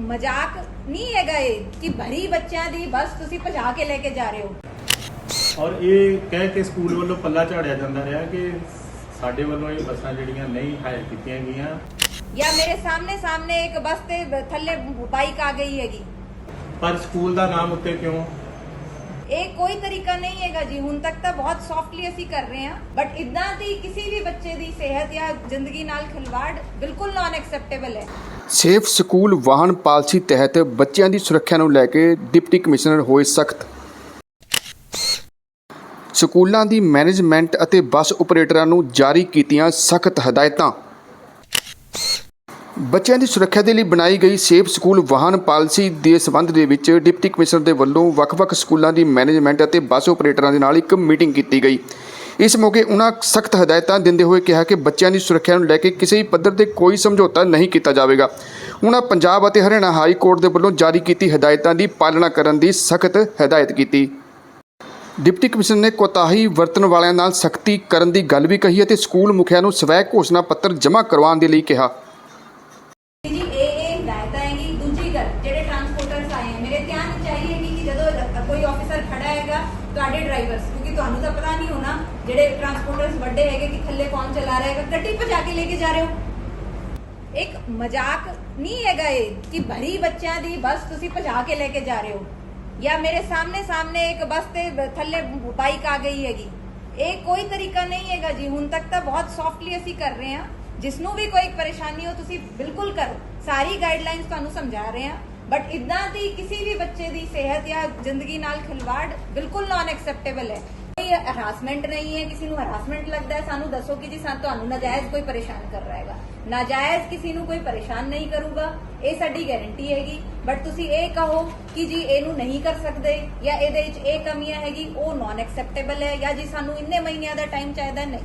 ਮਜ਼ਾਕ ਨਹੀਂ ਹੈਗਾ ਇਹ ਕਿ ਭਰੀ ਬੱਚਿਆਂ ਦੀ ਬੱਸ ਤੁਸੀਂ ਭਜਾ ਕੇ ਲੈ ਕੇ ਜਾ ਰਹੇ ਹੋ। ਔਰ ਇਹ ਕਹਿ ਕੇ ਸਕੂਲ ਵੱਲੋਂ ਪੱਲਾ ਝਾੜਿਆ ਜਾਂਦਾ ਰਿਹਾ ਕਿ ਸਾਡੇ ਵੱਲੋਂ ਇਹ ਬੱਸਾਂ ਜਿਹੜੀਆਂ ਨਹੀਂ ਹਾਇਰ ਕੀਤੀਆਂ ਗਈਆਂ। ਜਾਂ ਮੇਰੇ ਸਾਹਮਣੇ ਸਾਹਮਣੇ ਇੱਕ ਬੱਸ ਤੇ ਥੱਲੇ ਬਾਈਕ ਆ ਗਈ ਹੈਗੀ। ਪਰ ਸਕੂਲ ਦਾ ਨਾਮ ਉੱਤੇ ਕਿਉਂ? ਇਹ ਕੋਈ ਤਰੀਕਾ ਨਹੀਂ ਹੈਗਾ ਜੀ ਹੁਣ ਤੱਕ ਤਾਂ ਬਹੁਤ ਸੌਫਟਲੀ ਅਸੀਂ ਕਰ ਰਹੇ ਹਾਂ ਬਟ ਇਦਾਂ ਦੀ ਕਿਸੇ ਵੀ ਬੱਚੇ ਦੀ ਸਿਹਤ ਜਾਂ ਜ਼ਿੰਦਗੀ ਨਾਲ ਖਿਲਵਾੜ ਬਿਲਕੁਲ ਨਾਨ ਐਕਸੈਪਟੇਬਲ ਹੈ। ਸੇਫ ਸਕੂਲ ਵਾਹਨ ਪਾਲਿਸੀ ਤਹਿਤ ਬੱਚਿਆਂ ਦੀ ਸੁਰੱਖਿਆ ਨੂੰ ਲੈ ਕੇ ਡਿਪਟੀ ਕਮਿਸ਼ਨਰ ਹੋਏ ਸਖਤ। ਸਕੂਲਾਂ ਦੀ ਮੈਨੇਜਮੈਂਟ ਅਤੇ ਬੱਸ ਆਪਰੇਟਰਾਂ ਨੂੰ ਜਾਰੀ ਕੀਤੀਆਂ ਸਖਤ ਹਦਾਇਤਾਂ। ਬੱਚਿਆਂ ਦੀ ਸੁਰੱਖਿਆ ਦੇ ਲਈ ਬਣਾਈ ਗਈ ਸੇਫ ਸਕੂਲ ਵਾਹਨ ਪਾਲਿਸੀ ਦੇ ਸਬੰਧ ਦੇ ਵਿੱਚ ਡਿਪਟੀ ਕਮਿਸ਼ਨਰ ਦੇ ਵੱਲੋਂ ਵੱਖ-ਵੱਖ ਸਕੂਲਾਂ ਦੀ ਮੈਨੇਜਮੈਂਟ ਅਤੇ ਬੱਸ ਆਪਰੇਟਰਾਂ ਦੇ ਨਾਲ ਇੱਕ ਮੀਟਿੰਗ ਕੀਤੀ ਗਈ। ਇਸ ਮੌਕੇ ਉਹਨਾਂ ਸਖਤ ਹਦਾਇਤਾਂ ਦਿੰਦੇ ਹੋਏ ਕਿਹਾ ਕਿ ਬੱਚਿਆਂ ਦੀ ਸੁਰੱਖਿਆ ਨੂੰ ਲੈ ਕੇ ਕਿਸੇ ਵੀ ਪੱਧਰ ਤੇ ਕੋਈ ਸਮਝੌਤਾ ਨਹੀਂ ਕੀਤਾ ਜਾਵੇਗਾ। ਉਹਨਾਂ ਪੰਜਾਬ ਅਤੇ ਹਰਿਆਣਾ ਹਾਈ ਕੋਰਟ ਦੇ ਵੱਲੋਂ ਜਾਰੀ ਕੀਤੀ ਹਦਾਇਤਾਂ ਦੀ ਪਾਲਣਾ ਕਰਨ ਦੀ ਸਖਤ ਹਦਾਇਤ ਕੀਤੀ। ਡਿਪਟੀ ਕਮਿਸ਼ਨਰ ਨੇ ਕੋਤਾਹੀ ਵਰਤਣ ਵਾਲਿਆਂ ਨਾਲ ਸਖਤੀ ਕਰਨ ਦੀ ਗੱਲ ਵੀ ਕਹੀ ਅਤੇ ਸਕੂਲ ਮੁਖੀਆਂ ਨੂੰ ਸਵੈ ਘੋਸ਼ਣਾ ਪੱਤਰ ਜਮ੍ਹਾਂ ਕਰਵਾਉਣ ਦੇ ਲਈ ਕਿਹਾ। ਜੀ ਇਹ ਇਹ ਹਦਾਇਤ ਆਏਗੀ ਦੂਜੀ ਗੱਲ ਜਿਹੜੇ ਟਰਾਂਸਪੋਰਟਰਸ ਆਏ ਹੈ, ਮੇਰੇ ਧਿਆਨ ਵਿੱਚ ਕਿ ਜਦੋਂ ਕੋਈ ਆਫੀਸਰ ਖੜਾ ਹੈਗਾ ਤੁਹਾਡੇ ਡਰਾਈਵਰਸ ਕਿਉਂਕਿ ਤੁਹਾਨੂੰ ਤਾਂ ਪਤਾ ਨਹੀਂ ਹੋਣਾ ਜਿਹੜੇ ਟਰਾਂਸਪੋਰਟਰਸ ਵੱਡੇ ਹੈਗੇ ਕਿ ਥੱਲੇ ਕੌਣ ਚਲਾ ਰਿਹਾ ਹੈਗਾ, ਗੱਡੀ ਭਜਾ ਕੇ ਲੈ ਕੇ ਜਾ ਰਹੇ ਹੋ। ਇੱਕ ਮਜ਼ਾਕ ਨਹੀਂ ਹੈਗਾ ਇਹ ਕਿ ਭਰੀ ਬੱਚਿਆਂ ਦੀ ਬੱਸ ਤੁਸੀਂ ਭਜਾ ਕੇ ਲੈ ਕੇ ਜਾ ਰਹੇ ਹੋ। ਜਾਂ ਮੇਰੇ ਸਾਹਮਣੇ ਸਾਹਮਣੇ ਇੱਕ ਬੱਸ ਤੇ ਥੱਲੇ ਬਾਈਕ ਆ ਗਈ ਹੈਗੀ। ਇਹ ਕੋਈ ਤਰੀਕਾ ਨਹੀਂ ਹੈਗਾ ਜੀ। ਹੁਣ ਤੱਕ ਤਾਂ ਬਹੁਤ ਸੌਫਟਲੀ ਅਸੀਂ ਕਰ ਰਹੇ ਹਾਂ। ਜਿਸ ਨੂੰ ਵੀ ਕੋਈ ਪਰੇਸ਼ਾਨੀ ਹੋ, ਤੁਸੀਂ ਬਿਲਕੁਲ ਕਰੋ। ਸਾਰੀ ਗਾਈਡਲਾਈਨਸ ਤੁਹਾਨੂੰ ਸਮਝਾ ਰਹੇ ਹਾਂ। ਬਟ ਇਦਾਂ ਦੀ ਕਿਸੇ ਵੀ ਬੱਚੇ ਦੀ ਸਿਹਤ ਜਾਂ ਜ਼ਿੰਦਗੀ ਨਾਲ ਖਿਲਵਾੜ ਬਿਲਕੁਲ ਨਾਨ ਐਕਸੈਪਟੇਬਲ ਹੈ। ਕੋਈ ਹਰਾਸਮੈਂਟ ਨਹੀਂ ਹੈ, ਕਿਸੇ ਨੂੰ ਹਰਾਸਮੈਂਟ ਲੱਗਦਾ ਹੈ, ਸਾਨੂੰ ਦੱਸੋ ਕਿ ਜੀ ਸਾਨੂੰ ਤੁਹਾਨੂੰ ਨਾਜਾਇਜ਼ ਕੋਈ ਪਰੇਸ਼ਾਨ ਕਰ ਰਿਹਾ ਹੈਗਾ। ਨਾਜਾਇਜ਼ ਕਿਸੇ ਨੂੰ ਕੋਈ ਪਰੇਸ਼ਾਨ ਨਹੀਂ ਕਰੂਗਾ, ਇਹ ਸਾਡੀ ਗਾਰੰਟੀ ਹੈਗੀ। ਬਟ ਤੁਸੀਂ ਇਹ ਕਹੋ ਕਿ ਜੀ ਇਹਨੂੰ ਨਹੀਂ ਕਰ ਸਕਦੇ ਜਾਂ ਇਹਦੇ ਵਿੱਚ ਇਹ ਕਮੀਆਂ ਹੈਗੀ, ਉਹ ਨਾਨ ਐਕਸੈਪਟੇਬਲ ਹੈ ਜਾਂ ਜੀ ਸਾਨੂੰ ਇੰਨੇ ਮਹੀਨਿਆਂ ਦਾ ਟਾਈਮ ਚਾਹੀਦਾ? ਨਹੀਂ।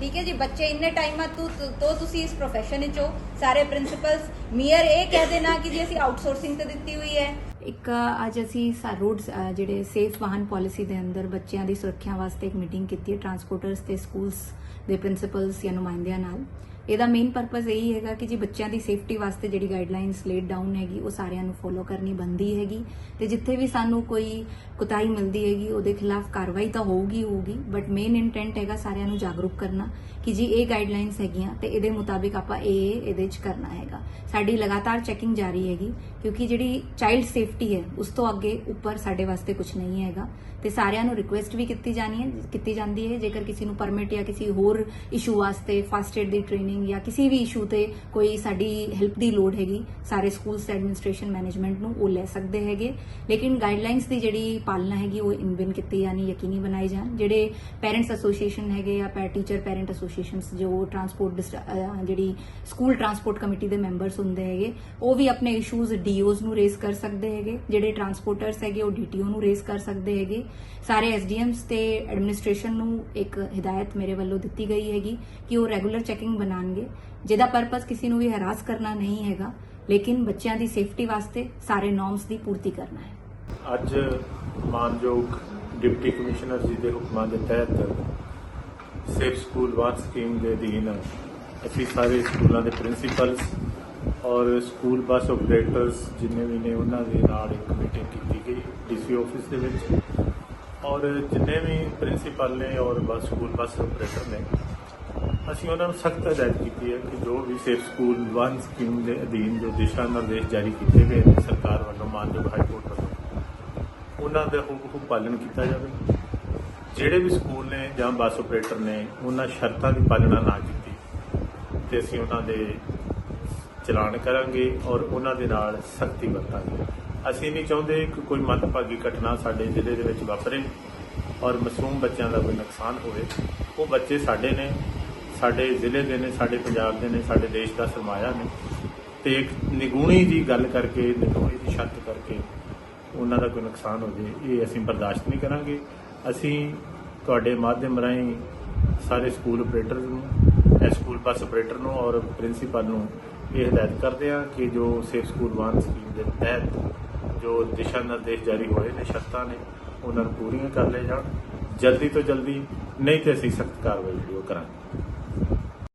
ਠੀਕ ਹੈ ਜੀ, ਬੱਚੇ ਇੰਨੇ ਟਾਈਮਾਂ ਤੋਂ ਤੋਂ ਤੁਸੀਂ ਇਸ ਪ੍ਰੋਫੈਸ਼ਨ ਵਿੱਚ ਹੋ। ਸਾਰੇ ਪ੍ਰਿੰਸੀਪਲਸ ਮੀਅਰ ਇਹ ਕਹਿ ਦੇਣਾ ਕਿ ਜੀ ਅਸੀਂ ਆਊਟਸੋਰਸਿੰਗ ਤੇ ਦਿੱਤੀ ਹੋਈ ਹੈ। ਇੱਕ, ਅੱਜ ਅਸੀਂ ਰੋਡ ਜਿਹੜੇ ਸੇਫ ਵਾਹਨ ਪਾਲਿਸੀ ਦੇ ਅੰਦਰ ਬੱਚਿਆਂ ਦੀ ਸੁਰੱਖਿਆ ਵਾਸਤੇ ਇੱਕ ਮੀਟਿੰਗ ਕੀਤੀ ਹੈ ਟਰਾਂਸਪੋਰਟਰਸ ਤੇ ਸਕੂਲਸ ਦੇ ਪ੍ਰਿੰਸੀਪਲਸ ਜਾਂ ਨੁਮਾਇੰਦਿਆਂ ਨਾਲ। ਇਹਦਾ ਮੇਨ ਪਰਪਸ ਇਹੀ ਹੈਗਾ ਕਿ ਜੀ ਬੱਚਿਆਂ ਦੀ ਸੇਫਟੀ ਵਾਸਤੇ ਜਿਹੜੀ ਗਾਈਡਲਾਈਨਸ ਲੇਡ ਡਾਊਨ ਹੈਗੀ, ਉਹ ਸਾਰਿਆਂ ਨੂੰ ਫੋਲੋ ਕਰਨੀ ਬੰਦੀ ਹੈਗੀ। ਤੇ ਜਿੱਥੇ ਵੀ ਸਾਨੂੰ ਕੋਈ ਕੁਤਾਹੀ ਮਿਲਦੀ ਹੈਗੀ, ਉਹਦੇ ਖਿਲਾਫ ਕਾਰਵਾਈ ਤਾਂ ਹੋਊਗੀ ਹੋਊਗੀ ਬਟ ਮੇਨ ਇੰਟੈਂਟ ਹੈਗਾ ਸਾਰਿਆਂ ਨੂੰ ਜਾਗਰੂਕ ਕਰਨਾ ਕਿ ਜੀ ਇਹ ਗਾਈਡਲਾਈਨਸ ਹੈਗੀਆਂ ਤੇ ਇਹਦੇ ਮੁਤਾਬਿਕ ਆਪਾਂ ਇਹ ਇਹਦੇ ਚ ਕਰਨਾ ਹੈਗਾ। ਸਾਡੀ ਲਗਾਤਾਰ ਚੈਕਿੰਗ ਜਾਰੀ ਹੈਗੀ ਕਿਉਂਕਿ ਜਿਹੜੀ ਚਾਈਲਡ ਸੇਫਟੀ ਹੈ, ਉਸ ਤੋਂ ਅੱਗੇ ਉੱਪਰ ਸਾਡੇ ਵਾਸਤੇ ਕੁਝ ਨਹੀਂ ਹੈਗਾ। ਤੇ ਸਾਰਿਆਂ ਨੂੰ ਰਿਕੁਐਸਟ ਵੀ ਕੀਤੀ ਜਾਣੀ ਹੈ, ਕੀਤੀ ਜਾਂਦੀ ਹੈ। ਜੇਕਰ ਕਿਸੇ ਨੂੰ ਪਰਮਿਟ ਜਾਂ ਕਿਸੇ ਹੋਰ ਇਸ਼ੂ ਵਾਸਤੇ ਫਸਟ ਏਡ ਦੀ ਟ੍ਰੇਨਿੰਗ ਜਾਂ ਕਿਸੇ ਵੀ ਇਸ਼ੂ ਤੇ ਕੋਈ ਸਾਡੀ ਹੈਲਪ ਦੀ ਲੋੜ ਹੈਗੀ, ਸਾਰੇ ਸਕੂਲਸ ਐਡਮਿਨਿਸਟ੍ਰੇਸ਼ਨ ਮੈਨੇਜਮੈਂਟ ਨੂੰ ਉਹ ਲੈ ਸਕਦੇ ਹੈਗੇ। ਲੇਕਿਨ ਗਾਈਡਲਾਈਨਸ ਦੀ ਜਿਹੜੀ ਪਾਲਣਾ ਹੈਗੀ, ਉਹ ਇਨਵਿਨ ਕੀਤੀ ਜਾਣੀ, ਯਕੀਨੀ ਬਣਾਈ ਜਾਣ। ਜਿਹੜੇ ਪੈਰੈਂਟਸ ਐਸੋਸੀਏਸ਼ਨ ਹੈਗੇ ਜਾਂ ਪੈ ਟੀਚਰ ਪੈਰੈਂਟ ਐਸੋਸੀਏਸ਼ਨਸ ਜੋ ਟਰਾਂਸਪੋਰਟ ਜਿਹੜੀ ਸਕੂਲ ਟਰਾਂਸਪੋਰਟ ਕਮੇਟੀ ਦੇ ਮੈਂਬਰਸ ਹੁੰਦੇ ਹੈਗੇ, ਉਹ ਵੀ ਆਪਣੇ ਇਸ਼ੂਜ਼ ਡੀ ਡੀਓਜ਼ ਨੂੰ ਰੇਜ਼ ਕਰ ਸਕਦੇ ਹੈਗੇ, ਜਿਹੜੇ ਟਰਾਂਸਪੋਰਟਰਸ ਹੈਗੇ, ਉਹ ਡੀਟੀਓ ਨੂੰ ਰੇਜ਼ ਕਰ ਸਕਦੇ ਹੈਗੇ। ਸਾਰੇ ਐਸਡੀਐਮਸ ਤੇ ਐਡਮਿਨਿਸਟ੍ਰੇਸ਼ਨ ਨੂੰ ਇੱਕ ਹਦਾਇਤ ਮੇਰੇ ਵੱਲੋਂ ਦਿੱਤੀ ਗਈ ਹੈਗੀ ਕਿ ਉਹ ਰੈਗੂਲਰ ਚੈਕਿੰਗ ਬਣਾਣਗੇ। ਜਿਹਦਾ ਪਰਪਸ ਕਿਸੇ ਨੂੰ ਵੀ ਹਰਾਸ ਕਰਨਾ ਨਹੀਂ ਹੈਗਾ, ਲੇਕਿਨ ਬੱਚਿਆਂ ਦੀ ਸੇਫਟੀ ਵਾਸਤੇ ਸਾਰੇ ਨੋਰਮਸ ਦੀ ਪੂਰਤੀ ਕਰਨਾ ਹੈ। ਅੱਜ ਮਾਨਯੋਗ ਡਿਪਟੀ ਕਮਿਸ਼ਨਰ ਜੀ ਦੇ ਹੁਕਮਾਂ ਦੇ ਤਹਿਤ ਸੇਫ ਸਕੂਲ ਵਾਰ ਸਕੀਮ ਦੇ ਅਧੀਨ ਅਸੀਂ ਸਾਰੇ ਸਕੂਲਾਂ ਦੇ ਪ੍ਰਿੰਸੀਪਲਸ ਔਰ ਸਕੂਲ ਬੱਸ ਆਪਰੇਟਰਸ ਜਿੰਨੇ ਵੀ ਨੇ ਉਹਨਾਂ ਦੇ ਨਾਲ ਇੱਕ ਮੀਟਿੰਗ ਕੀਤੀ ਗਈ ਡੀਸੀ ਆਫਿਸ ਦੇ ਵਿੱਚ। ਔਰ ਜਿੰਨੇ ਵੀ ਪ੍ਰਿੰਸੀਪਲ ਨੇ ਔਰ ਬੱਸ, ਸਕੂਲ ਬੱਸ ਆਪਰੇਟਰ ਨੇ, ਅਸੀਂ ਉਹਨਾਂ ਨੂੰ ਸਖਤ ਹਦਾਇਤ ਕੀਤੀ ਹੈ ਕਿ ਜੋ ਵੀ ਸੇਫ ਸਕੂਲ ਵਨ ਸਕੀਮ ਦੇ ਅਧੀਨ ਜੋ ਦਿਸ਼ਾ ਨਿਰਦੇਸ਼ ਜਾਰੀ ਕੀਤੇ ਗਏ ਨੇ ਸਰਕਾਰ ਵੱਲੋਂ ਮਾਨਯੋਗ ਹਾਈ ਕੋਰਟ ਵੱਲੋਂ, ਉਹਨਾਂ ਦਾ ਹੁਕਮ ਪਾਲਣ ਕੀਤਾ ਜਾਵੇ। ਜਿਹੜੇ ਵੀ ਸਕੂਲ ਨੇ ਜਾਂ ਬੱਸ ਆਪਰੇਟਰ ਨੇ, ਉਹਨਾਂ ਸ਼ਰਤਾਂ ਦੀ ਪਾਲਣਾ ਨਾ ਕੀਤੀ ਤੇ ਅਸੀਂ ਉਹਨਾਂ ਦੇ ਚਲਾਨ ਕਰਾਂਗੇ ਔਰ ਉਹਨਾਂ ਦੇ ਨਾਲ ਸਖਤੀ ਵਰਤਾਂਗੇ। ਅਸੀਂ ਨਹੀਂ ਚਾਹੁੰਦੇ ਕਿ ਕੋਈ ਮੰਦਭਾਗੀ ਘਟਨਾ ਸਾਡੇ ਜ਼ਿਲ੍ਹੇ ਦੇ ਵਿੱਚ ਵਾਪਰੇ ਔਰ ਮਾਸੂਮ ਬੱਚਿਆਂ ਦਾ ਕੋਈ ਨੁਕਸਾਨ ਹੋਵੇ। ਉਹ ਬੱਚੇ ਸਾਡੇ ਨੇ, ਸਾਡੇ ਜ਼ਿਲ੍ਹੇ ਦੇ ਨੇ, ਸਾਡੇ ਪੰਜਾਬ ਦੇ ਨੇ, ਸਾਡੇ ਦੇਸ਼ ਦਾ ਸਰਮਾਇਆ ਨੇ। ਤੇ ਇੱਕ ਨਿਗੂਣੀ ਜੀ ਗੱਲ ਕਰਕੇ, ਨਿਗੂਣੀ ਦੀ ਸ਼ਰਤ ਕਰਕੇ ਉਹਨਾਂ ਦਾ ਕੋਈ ਨੁਕਸਾਨ ਹੋ ਜੇ, ਇਹ ਅਸੀਂ ਬਰਦਾਸ਼ਤ ਨਹੀਂ ਕਰਾਂਗੇ। ਅਸੀਂ ਤੁਹਾਡੇ ਮਾਧਿਅਮ ਰਾਹੀਂ ਸਾਰੇ ਸਕੂਲ ਆਪਰੇਟਰ ਨੂੰ ਸਕੂਲ ਬੱਸ ਆਪਰੇਟਰ ਨੂੰ ਔਰ ਪ੍ਰਿੰਸੀਪਲ ਨੂੰ ਇਹ ਹਦਾਇਤ ਕਰਦੇ ਹਾਂ ਕਿ ਜੋ ਸੇਫ ਸਕੂਲ ਵਾਨ ਸਕੀਮ ਦੇ ਤਹਿਤ ਜੋ ਦਿਸ਼ਾ ਨਿਰਦੇਸ਼ ਜਾਰੀ ਹੋਏ ਨੇ, ਸ਼ਰਤਾਂ ਨੇ, ਉਹਨਾਂ ਨੂੰ ਪੂਰੀਆਂ ਕਰ ਲਏ ਜਾਣ। ਜਲਦੀ ਤੋਂ ਜਲਦੀ ਨਹੀਂ ਤੇ ਅਸੀਂ ਸਖਤ ਕਾਰਵਾਈ ਜਿਹੜੀ ਉਹ ਕਰਾਂਗੇ।